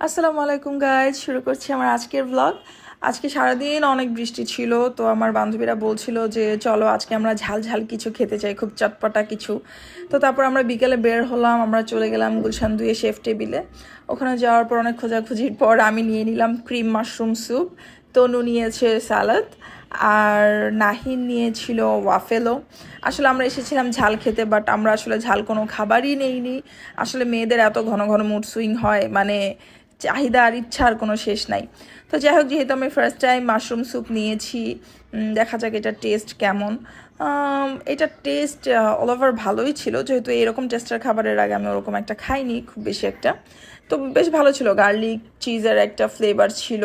আসসালামু আলাইকুম গাইজ শুরু করছি আমার আজকের ব্লগ আজকে সারাদিন অনেক বৃষ্টি ছিল, তো আমার বান্ধবীরা বলছিল যে, চলো, আজকে আমরা ঝাল ঝাল কিছু খেতে চাই, খুব চটপটা কিছু। তো তারপর আমরা বিকেলে বের হলাম, আমরা চলে গেলাম গুলশান দুয়ে শেফ টেবিলে ওখানে যাওয়ার পর অনেক খোঁজাখুঁজির পর আমি নিয়ে নিলাম ক্রিম মাশরুম স্যুপ তনু নিয়েছে স্যালাড আর নাহিন নিয়েছিল ওয়াফেলো আসলে আমরা এসেছিলাম ঝাল খেতে বাট আমরা আসলে ঝাল কোনো খাবারই নেইনি। আসলে মেয়েদের এত ঘন ঘন মুড সুইং হয় মানে চাহিদা আর ইচ্ছার কোনো শেষ নাই। তো যাই হোক, যেহেতু আমি ফার্স্ট টাইম মাশরুম স্যুপ নিয়েছি দেখা যাক এটার টেস্ট কেমন। এটার টেস্ট অল ওভার ভালোই ছিল, যেহেতু এরকম টেস্টের খাবারের আগে আমি ওরকম একটা খাইনি, খুব বেশি একটা। তো বেশ ভালো ছিল গার্লিক চিজের একটা ফ্লেভার ছিল।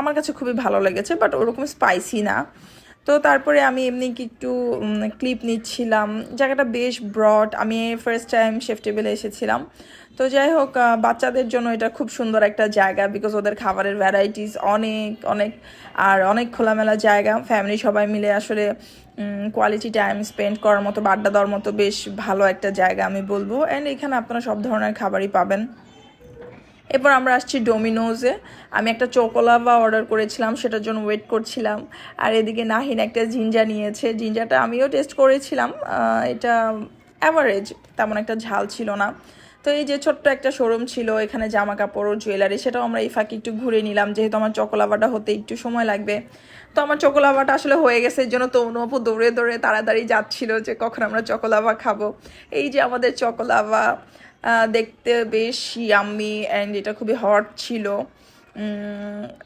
আমার কাছে খুবই ভালো লেগেছে বাট ওরকম স্পাইসি না। তো তারপরে আমি এমনি একটু ক্লিপ নিচ্ছিলাম। জায়গাটা বেশ ব্রড আমি ফার্স্ট টাইম শেফ টেবিলে এসেছিলাম। তো যাই হোক বাচ্চাদের জন্য এটা খুব সুন্দর একটা জায়গা বিকজ ওদের খাবারের ভ্যারাইটিস অনেক অনেক, আর অনেক খোলামেলা জায়গা। ফ্যামিলি সবাই মিলে আসলে কোয়ালিটি টাইম স্পেন্ড করার মতো, বাড্ডা দেওয়ার মতো বেশ ভালো একটা জায়গা আমি বলব। অ্যান্ড এখানে আপনারা সব ধরনের খাবারই পাবেন। এরপর আমরা আসছি ডোমিনোজে আমি একটা চোকোলাভা অর্ডার করেছিলাম, সেটার জন্য ওয়েট করছিলাম। আর এদিকে নাহিন একটা জিঞ্জা নিয়েছে। জিঞ্জাটা আমিও টেস্ট করেছিলাম এটা অ্যাভারেজ তেমন একটা ঝাল ছিল না। তো এই যে ছোট্ট একটা শোরুম ছিল, এখানে জামা কাপড় জুয়েলারি সেটাও আমরা এই ফাঁকে একটু ঘুরে নিলাম, যেহেতু আমার চকোলাভাটা হতে একটু সময় লাগবে। তো আমার চকোলাভাটা আসলে হয়ে গেছে এর জন্য তনু আপু দৌড়ে দৌড়ে তাড়াতাড়ি যাচ্ছিল যে কখন আমরা চকোলাভা খাব। এই যে আমাদের চকোলাভা দেখতে বেশ ইয়াম্মি অ্যান্ড এটা খুবই হট ছিল।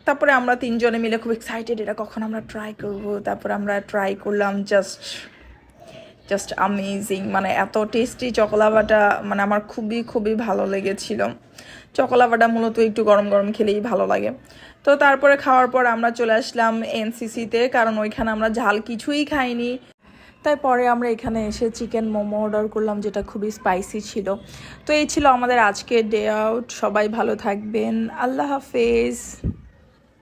তারপরে আমরা তিনজনে মিলে খুব এক্সাইটেড এটা কখন আমরা ট্রাই করব। তারপরে আমরা ট্রাই করলাম জাস্ট জাস্ট আমেজিং মানে এত টেস্টি চকোলাভাটা মানে আমার খুবই খুবই ভালো লেগেছিল। চকোলাভাটা মূলত একটু গরম গরম খেলেই ভালো লাগে। তো তারপরে খাওয়ার পর আমরা চলে আসলাম এনসিসিতে কারণ ওইখানে আমরা ঝাল কিছুই খাইনি। তাই পরে আমরা এখানে এসে চিকেন মোমো অর্ডার করলাম, যেটা খুবই স্পাইসি ছিল। তো এই ছিল আমাদের আজকের ডে আউট সবাই ভালো থাকবেন। আল্লাহ হাফেজ।